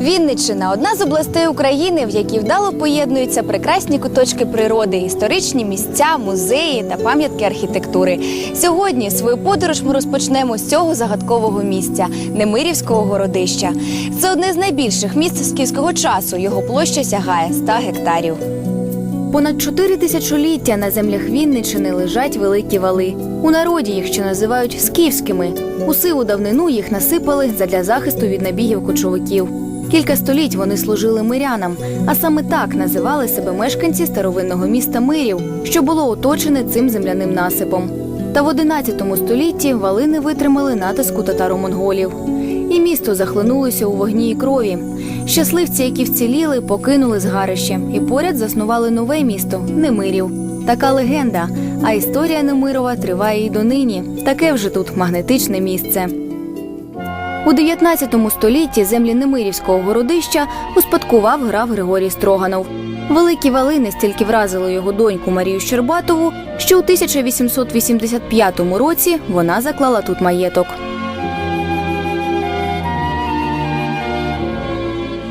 Вінниччина одна з областей України, в якій вдало поєднуються прекрасні куточки природи, історичні місця, музеї та пам'ятки архітектури. Сьогодні свою подорож ми розпочнемо з цього загадкового місця Немирівського городища. Це одне з найбільших міст скіфського часу. Його площа сягає 100 гектарів. Понад чотири тисячоліття на землях Вінничини лежать великі вали. У народі їх ще називають скіфськими. У сиву давнину їх насипали задля захисту від набігів кочовиків. Кілька століть вони служили мирянам, а саме так називали себе мешканці старовинного міста Мирів, що було оточене цим земляним насипом. Та в 11 столітті вали не витримали натиску татаро-монголів. І місто захлинулося у вогні і крові. Щасливці, які вціліли, покинули згарище і поряд заснували нове місто Немирів. Така легенда. А історія Немирова триває і донині. Таке вже тут магнетичне місце. У 19 столітті землі Немирівського городища успадкував граф Григорій Строганов. Великі вали настільки вразили його доньку Марію Щербатову, що у 1885 році вона заклала тут маєток.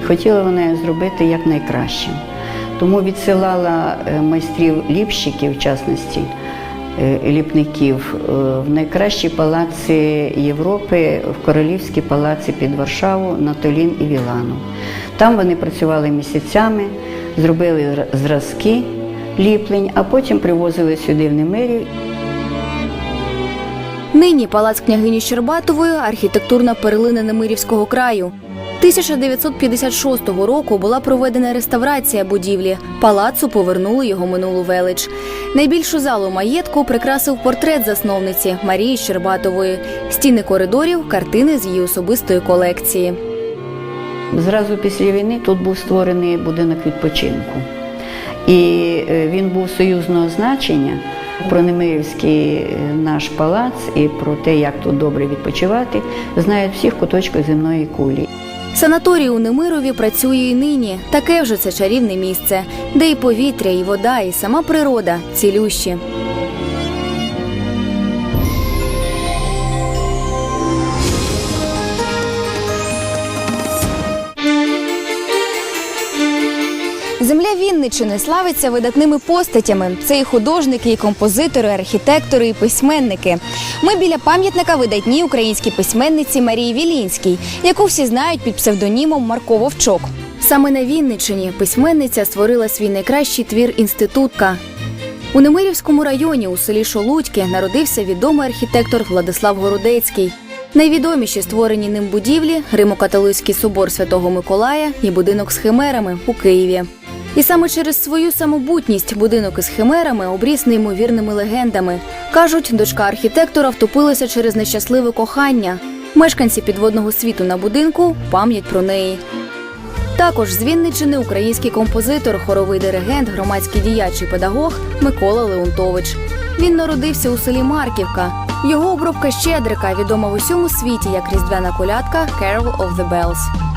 Хотіла вона зробити якнайкраще. Тому відсилала е, майстрів ліпщиків, в частності е, ліпників, е, в найкращі палаци Європи, в королівські палаці під Варшаву, на Толін і Вілану. Там вони працювали місяцями, зробили зразки ліплень, а потім привозили сюди в Немирів Нині палац княгині Щербатової архітектурна перлина Немирівського краю. 1956 року була проведена реставрація будівлі. Палацу повернули його минулу велич. Найбільшу залу маєтку прикрасив портрет засновниці Марії Щербатової. Стіни коридорів картини з її особистої колекції. Зразу після війни тут був створений будинок відпочинку. І е, він був союзного значення про Немирівський е, наш палац і про те, як тут добре відпочивати, знають всіх куточках земної кулі. Санаторій у Немирові працює і нині. Таке вже це чарівне місце, де і повітря, і вода, і сама природа цілющі. Земля Вінничини славиться видатними постатями. Це і художники, і композитори, і архітектори, і письменники. Ми біля пам'ятника видатній українській письменниці Марії Вілінській, яку всі знають під псевдонімом Марко Вовчок. Саме на Вінничині письменниця створила свій найкращий твір інститутка. У Немирівському районі у селі Шолудьке народився відомий архітектор Владислав Городецький. Найвідоміші створені ним будівлі Римо-католицький собор Святого Миколая і будинок з химерами у Києві. І саме через свою самобутність будинок із химерами обріс неймовірними легендами. Кажуть, дочка архітектора втопилася через нещасливе кохання. Мешканці підводного світу на будинку пам'ять про неї. Також з Вінничини український композитор, хоровий диригент, громадський діяч і педагог Микола Леонтович. Він народився у селі Марківка. Його обробка Щедрика відома в усьому світі як різдвяна колядка «Carol of the Bells».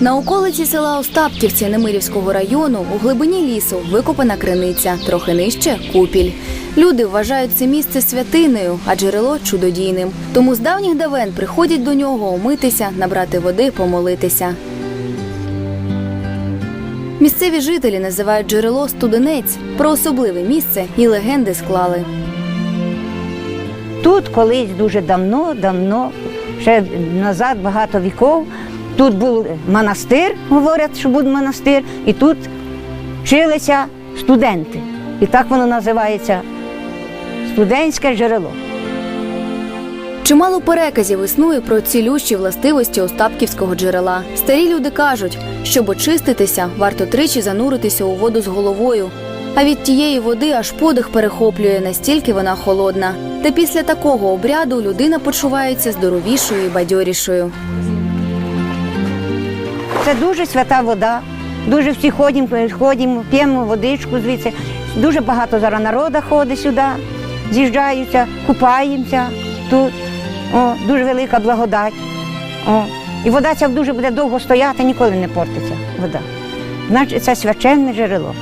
На околиці села Остапківці Немирівського району у глибині лісу викопана криниця, трохи нижче купіль. Люди вважають це місце святиною, а джерело чудодійним. Тому з давніх давен приходять до нього омитися, набрати води, помолитися. Місцеві жителі називають джерело студенець. Про особливе місце і легенди склали. Тут колись дуже давно, давно, ще назад багато віков. Тут був монастир, говорять, що був монастир, і тут вчилися студенти. І так воно називається студентське джерело. Чимало переказів існує про цілющі властивості Остапківського джерела. Старі люди кажуть, щоб очиститися, варто тричі зануритися у воду з головою. А від тієї води аж подих перехоплює, настільки вона холодна. Та після такого обряду людина почувається здоровішою і бадьорішою. Це дуже свята вода. Дуже всі ходимо, ходимо, п'ємо водичку звідси. Дуже багато зараз народу ходить сюди, з'їжджаються, купаємося тут. О, дуже велика благодать. О. І вода ця дуже буде довго стояти, ніколи не портиться вода. Значить, це священне джерело.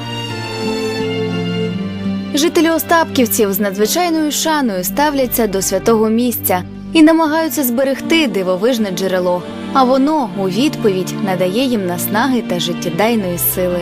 Жителі Остапківців з надзвичайною шаною ставляться до святого місця і намагаються зберегти дивовижне джерело. А воно у відповідь надає їм наснаги та життєдайної сили.